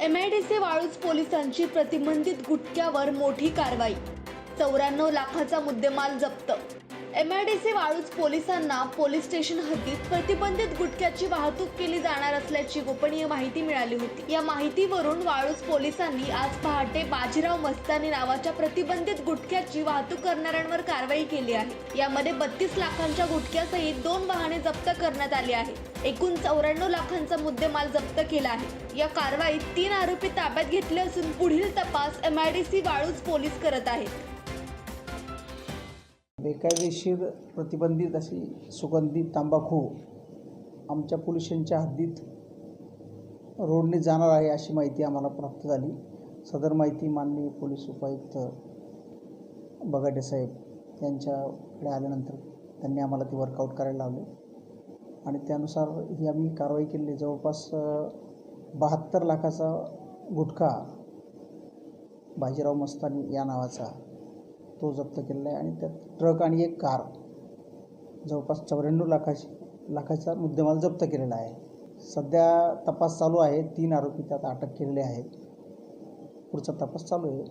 M I डीसे Waluj पोलिसांची प्रतिबंधित गुटख्यावर मोठी कारवाई. चौऱ्याण्णव लाखाचा मुद्देमाल जप्त. एमआयडीसी वाळूज पोलिसांना पोलीस स्टेशन हद्दीत प्रतिबंधित गुटख्याची वाहतूक केली जाणार असल्याची गोपनीय माहिती मिळाली होती. या माहितीवरून वाळूज पोलिसांनी आज पहाटे बाजीराव मस्तानी नावाच्या प्रतिबंधित गुटख्याची वाहतूक करणाऱ्यांवर कारवाई केली आहे. यामध्ये बत्तीस लाखांच्या गुटख्यासहित दोन वाहने जप्त करण्यात आली आहेत. एकूण चौऱ्याण्णव लाखांचा मुद्देमाल जप्त केला आहे. या कारवाईत तीन आरोपी ताब्यात घेतले असून पुढील तपास एमआयडीसी वाळूज पोलीस करत आहेत. बेकायदेशीर प्रतिबंधित अशी सुगंधित तंबाखू आमच्या पोलिसांच्या हद्दीत रोडने जाणार आहे अशी माहिती आम्हाला प्राप्त झाली. सदर माहिती माननीय पोलीस उपायुक्त बगाटे साहेब यांच्याकडे आल्यानंतर त्यांनी आम्हाला ती वर्कआउट करायला लावले. आणि त्यानुसार ही आम्ही कारवाई केली जवळपास बहात्तर लाखाचा गुटखा बाजीराव मस्तानी या नावाचा तो जप्त केलेला आहे. आणि त्यात ट्रक आणि एक कार जवळपास चौऱ्याण्णव लाखाची लाखाचा मुद्देमाल जप्त केलेला आहे. सध्या तपास चालू आहे. तीन आरोपी त्यात अटक केलेले आहेत. पुढचा तपास चालू आहे.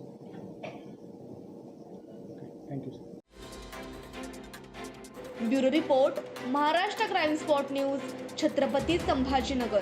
Thank you bureau report Maharashtra crime spot news Chhatrapati Sambhajinagar.